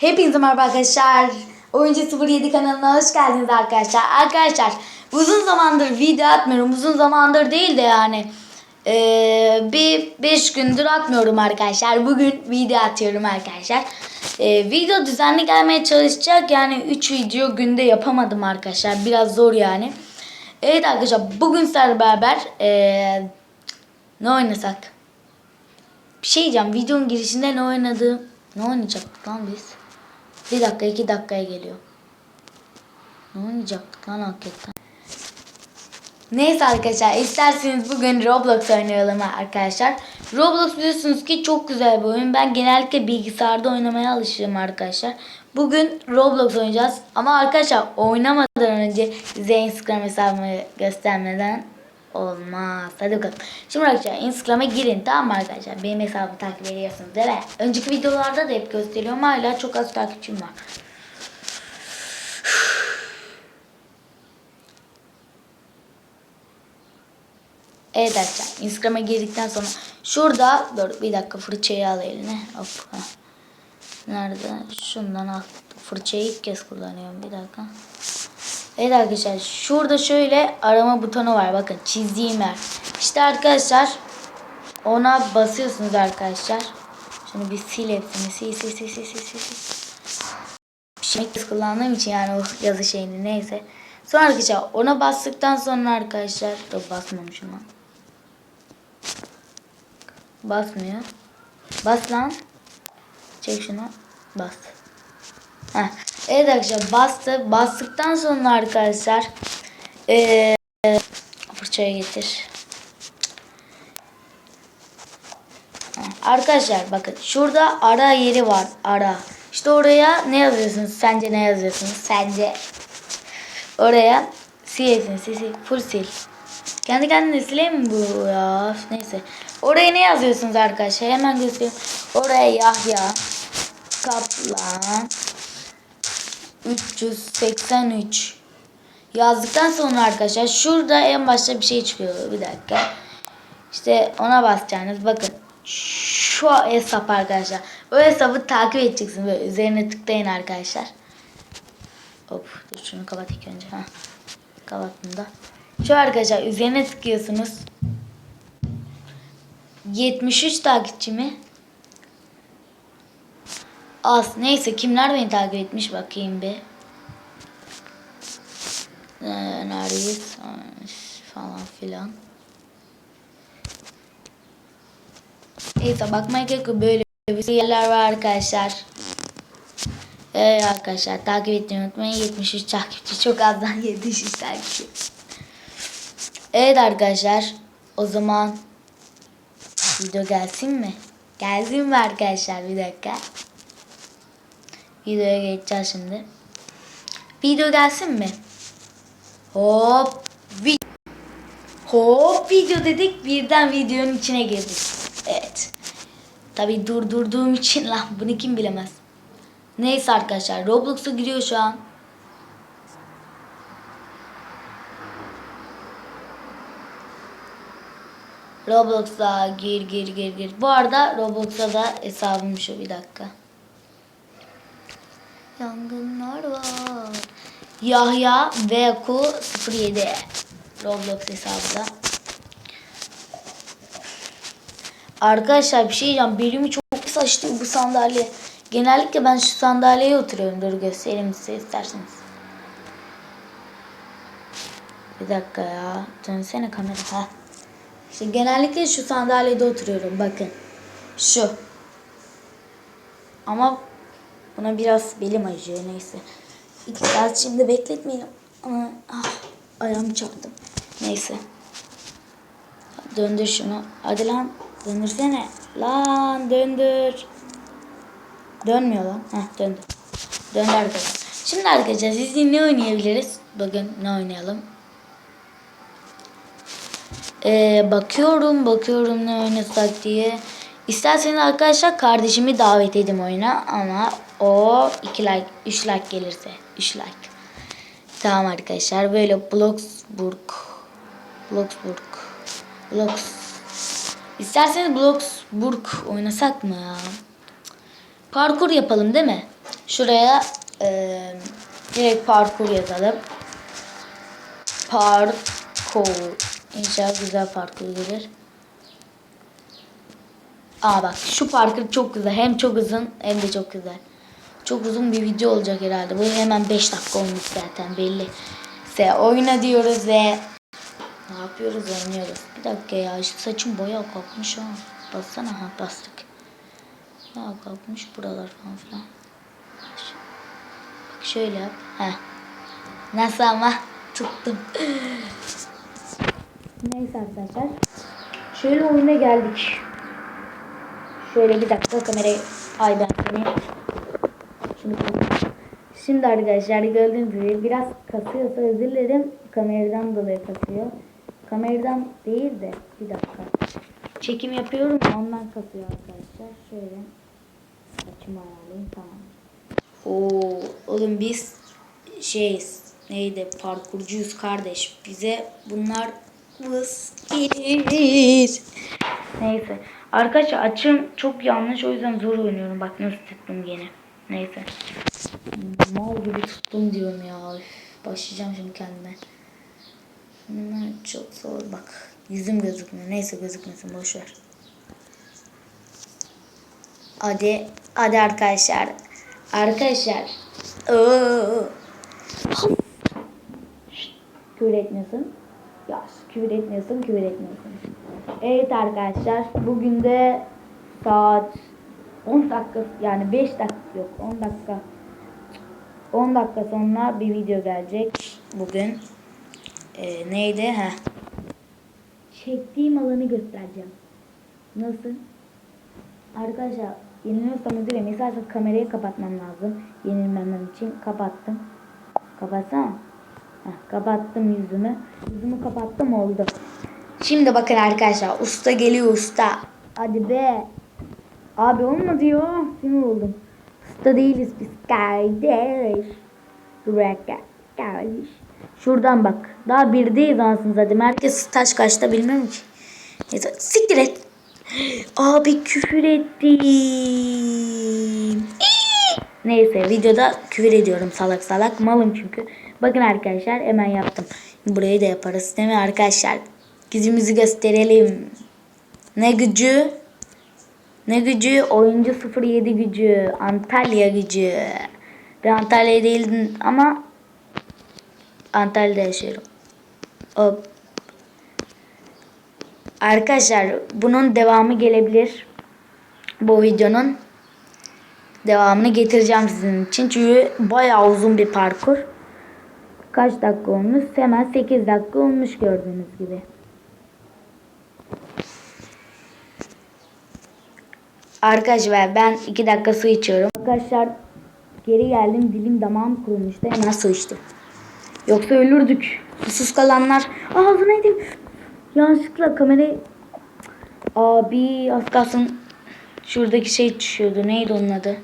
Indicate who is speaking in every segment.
Speaker 1: Hepinize merhaba arkadaşlar. Oyuncu 07 kanalına hoş geldiniz arkadaşlar. Arkadaşlar uzun zamandır video atmıyorum. Uzun zamandır değil de yani eee, bir 5 gündür atmıyorum arkadaşlar. Bugün video atıyorum arkadaşlar. Eee, video düzenli gelmeye çalışacak. Yani 3 video günde yapamadım arkadaşlar. Biraz zor yani. Evet arkadaşlar bugün sizlerle beraber eee, ne oynasak? Bir şey diyeceğim. Videonun girişinde ne oynadım? Ne oynayacaktık lan biz? Bir dakika iki dakikaya geliyor. Ne oynayacaktık lan hakikaten? Neyse arkadaşlar isterseniz bugün Roblox oynayalım arkadaşlar. Roblox biliyorsunuz ki çok güzel bir oyun. Ben genellikle bilgisayarda oynamaya alışığım arkadaşlar. Bugün Roblox oynayacağız. Ama arkadaşlar oynamadan önce size Instagram hesabımı göstermeden olmaz. Hadi bakalım. Şimdi arkadaşlar Instagram'a girin tamam mı arkadaşlar? Benim hesabımı takip ediyorsunuz değil mi? Önceki videolarda da hep gösteriyorum. Hala çok az takipçim var. Evet arkadaşlar Instagram'a girdikten sonra şurada dur bir dakika fırçayı al eline. Hop. Nerede? Şundan al. Fırçayı ilk kez kullanıyorum. Bir dakika. Evet arkadaşlar şurada şöyle arama butonu var. Bakın çizdiğim yer. İşte arkadaşlar ona basıyorsunuz arkadaşlar. Şunu bir sil hepsini. Sil sil sil sil sil sil. Bir şey kullandığım için yani o yazı şeyini neyse. Sonra arkadaşlar ona bastıktan sonra arkadaşlar dur basmamışım lan. Basmıyor. Bas lan. Çek şunu. Bas. Heh. Evet arkadaşlar bastı. Bastıktan sonra arkadaşlar ee, fırçaya getir. Arkadaşlar bakın şurada ara yeri var. Ara. İşte oraya ne yazıyorsunuz? Sence ne yazıyorsunuz? Sence oraya silsin sil, sil, full sil. Kendi kendine sileyim mi bu ya? Neyse. Oraya ne yazıyorsunuz arkadaşlar? Hemen göstereyim. Oraya Yahya Kaplan 383 yazdıktan sonra arkadaşlar şurada en başta bir şey çıkıyor. Bir dakika. İşte ona basacaksınız. Bakın şu hesap arkadaşlar. O hesabı takip edeceksiniz. Böyle üzerine tıklayın arkadaşlar. Hop dur şunu kapat ilk önce. Heh. Kapattım da. Şu arkadaşlar üzerine tıklıyorsunuz. 73 takipçi mi? Az. Neyse kimler beni takip etmiş bakayım bir. Ee, neredeyiz? Falan filan. Neyse bakmaya gerek yok. Böyle bir yerler var arkadaşlar. Evet arkadaşlar takip etmeyi unutmayın. 73 takipçi çok azdan 73 takipçi. Evet arkadaşlar o zaman video gelsin mi? Gelsin mi arkadaşlar bir dakika. Videoya geçeceğiz şimdi. Video gelsin mi? Hop. Vi Hop video dedik birden videonun içine girdik. Evet. Tabi durdurduğum için lan bunu kim bilemez. Neyse arkadaşlar Roblox'a giriyor şu an. Roblox'a gir gir gir gir. Bu arada Roblox'a da hesabım şu bir dakika. Yangınlar var. Yahya Veku 07 Roblox hesabı da. Arkadaşlar bir şey diyeceğim. Belimi çok saçtı bu sandalye. Genellikle ben şu sandalyeye oturuyorum. Dur göstereyim size isterseniz. Bir dakika ya. Dönsene kamera. Ha. İşte genellikle şu sandalyede oturuyorum. Bakın. Şu. Ama buna biraz belim acıyor. Neyse. İki saat şimdi bekletmeyelim. Ama ah, ayağımı çarptım. Neyse. Döndür şunu. Hadi lan. Döndürsene. Lan döndür. Dönmüyor lan. Heh döndü. Döndü arkadaşlar. Şimdi arkadaşlar sizinle ne oynayabiliriz? Bugün ne oynayalım? Ee, bakıyorum bakıyorum ne oynasak diye. İsterseniz arkadaşlar kardeşimi davet edeyim oyuna ama o 2 like 3 like gelirse 3 like. Tamam arkadaşlar böyle Bloxburg Bloxburg Blox İsterseniz Bloxburg oynasak mı ya? Parkur yapalım değil mi? Şuraya eee, direkt parkur yazalım. Parkur. İnşallah güzel parkur gelir. Aa bak şu parkur çok güzel. Hem çok uzun hem de çok güzel. Çok uzun bir video olacak herhalde. Bu hemen 5 dakika olmuş zaten belli. Se oyna diyoruz ve ne yapıyoruz oynuyoruz. Bir dakika ya saçım boya kalkmış ha. Bassana ha bastık. Ya kalkmış buralar falan filan. Bak şöyle yap. Heh. Nasıl ama tuttum. Neyse arkadaşlar. Şöyle oyuna geldik. Şöyle bir dakika kamerayı ay. Şunu. Şimdi arkadaşlar gördüğünüz gibi biraz kasıyorsa özür dilerim. Kameradan dolayı kasıyor. Kameradan değil de bir dakika. Çekim yapıyorum ya ondan kasıyor arkadaşlar. Şöyle saçımı ayarlayayım tamam. Oo oğlum biz şeyiz neydi parkurcuyuz kardeş. Bize bunlar vız gelir. Neyse. Arkadaşlar açım çok yanlış o yüzden zor oynuyorum. Bak nasıl tuttum gene. Neyse. Mal gibi tuttum diyorum ya. Üf, başlayacağım şimdi kendime. Bunlar çok zor bak. Yüzüm gözükmüyor. Neyse gözükmesin boş ver. Hadi hadi arkadaşlar. Arkadaşlar. Oo. Küfür etmiyorsun. Ya küfür etmiyorsun, küfür etmiyorsun. Evet arkadaşlar, bugün de saat 10 dakika yani 5 dakika yok 10 dakika 10 dakika sonra bir video gelecek bugün. Ee, neydi? Heh. Çektiğim alanı göstereceğim. Nasıl? Arkadaşlar yeniliyorsam özür dilerim. Mesela kamerayı kapatmam lazım. Yenilmemem için kapattım. Kapatsana. Heh, kapattım yüzümü. Yüzümü kapattım oldu. Şimdi bakın arkadaşlar. Usta geliyor usta. Hadi be. Abi olmadı ya. Sinir oldum. Usta değiliz biz kardeş. Kardeş. Şuradan bak. Daha birdeyiz anasını zaten. Herkes taş kaçta bilmem ki. Neyse siktir et. Abi küfür ettim. Neyse videoda küfür ediyorum salak salak. Malım çünkü. Bakın arkadaşlar hemen yaptım. Burayı da yaparız değil mi arkadaşlar? Gücümüzü gösterelim. Ne gücü? Ne gücü? Oyuncu 07 gücü. Antalya gücü. Ben Antalya değildim ama Antalya'da yaşıyorum. Hop. Arkadaşlar bunun devamı gelebilir. Bu videonun devamını getireceğim sizin için. Çünkü bayağı uzun bir parkur. Kaç dakika olmuş? Hemen 8 dakika olmuş gördüğünüz gibi. Arkadaşlar ben 2 dakika su içiyorum. Arkadaşlar geri geldim dilim damağım kurumuştu. Hemen su içtim. Yoksa ölürdük. Susuz kalanlar. Ağzına yedim. Yanlışlıkla kamerayı... Abi az kalsın şuradaki şey düşüyordu. Neydi onun adı?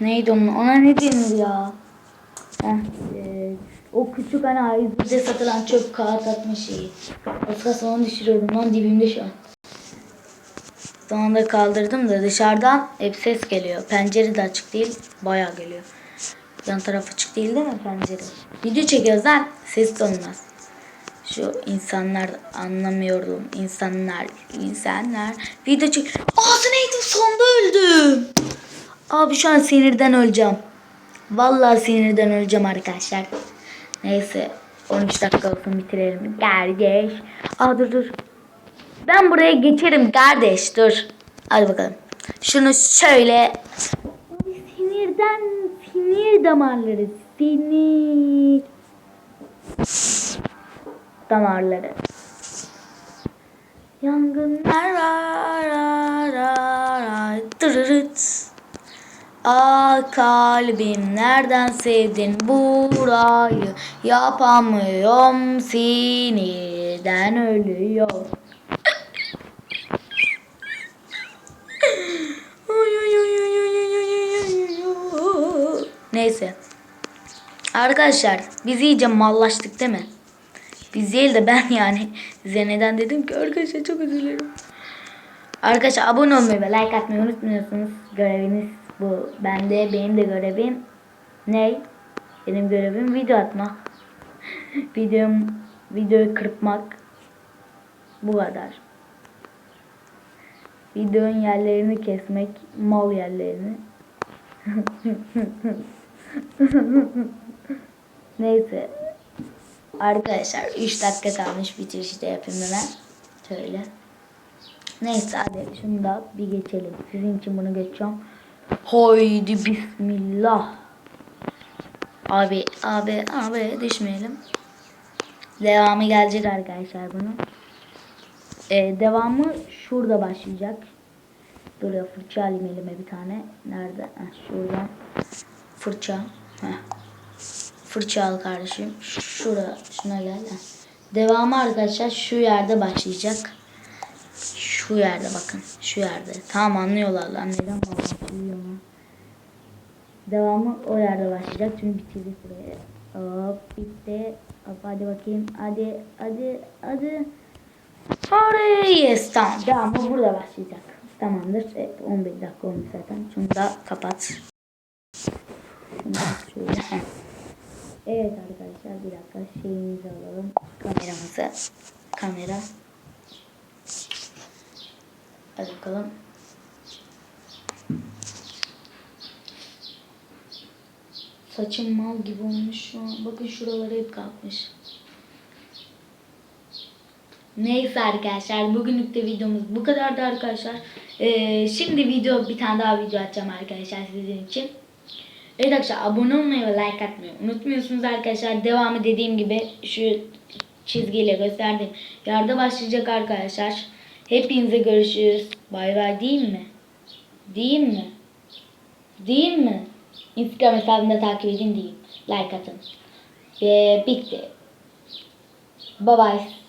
Speaker 1: Neydi onun? Ona ne denir ya? Heh, e, o küçük hani A101'de satılan çöp kağıt atma şeyi. Az kalsın onu düşürüyordum lan dibimde şu an. Sonunda kaldırdım da dışarıdan hep ses geliyor. Pencere de açık değil. Bayağı geliyor. Yan taraf açık değil değil mi pencere? Video çekiyoruz lan. Ses de olmaz. Şu insanlar anlamıyorum. İnsanlar, insanlar. Video çek... Ağzı neydi? Sonda öldüm. Abi şu an sinirden öleceğim. Vallahi sinirden öleceğim arkadaşlar. Neyse 13 dakika olsun bitirelim. Kardeş. Aa dur dur. Ben buraya geçerim kardeş dur. Hadi bakalım. Şunu şöyle. Sinirden sinir damarları. Sinir damarları. Yangınlar var. tırırıt. Aa kalbim nereden sevdin burayı yapamıyorum sinirden ölüyor. Neyse. Arkadaşlar biz iyice mallaştık değil mi? Biz değil de ben yani size neden dedim ki arkadaşlar çok özür dilerim. Arkadaşlar abone olmayı ve like atmayı unutmuyorsunuz. Göreviniz bu. Ben de benim de görevim ne? Benim görevim video atmak. Videom videoyu kırpmak. Bu kadar. Videonun yerlerini kesmek, mal yerlerini. Neyse. Arkadaşlar 3 dakika kalmış bitirişi de yapayım hemen. Şöyle. Neyse hadi şunu da bir geçelim. Sizin için bunu geçeceğim. Haydi bismillah. Abi abi abi düşmeyelim. Devamı gelecek arkadaşlar bunun. Ee, devamı şurada başlayacak. Ya fırça alayım elime bir tane. Nerede? Heh, şuradan. Fırça. Heh. Fırça al kardeşim. Şura, şuna gel. Heh. Devamı arkadaşlar şu yerde başlayacak. Şu yerde bakın. Şu yerde. Tamam anlıyorlar lan. Neden bağlantıyorum lan? Devamı o yerde başlayacak. Çünkü bitirdik burayı. Hop bitti. Hop hadi bakayım. Hadi hadi hadi. Hadi yes tamam. Devamı burada başlayacak. Tamamdır. Evet, 11 dakika olmuş zaten. Şunu da kapat. Şunu da şöyle. Evet arkadaşlar bir dakika şeyimizi alalım. Kameramızı. Kamera. Hadi bakalım. Saçım mal gibi olmuş şu an. Bakın şuraları hep kalkmış. Neyse arkadaşlar bugünlük de videomuz bu kadardı arkadaşlar. Ee, şimdi video bir tane daha video atacağım arkadaşlar sizin için. Evet arkadaşlar abone olmayı ve like atmayı unutmuyorsunuz arkadaşlar. Devamı dediğim gibi şu çizgiyle gösterdiğim yerde başlayacak arkadaşlar. Hepinize görüşürüz. Bay bay diyeyim mi? Diyeyim mi? Diyeyim mi? Instagram hesabımda takip edin diyeyim. Like atın. Ve bitti. Bye bye.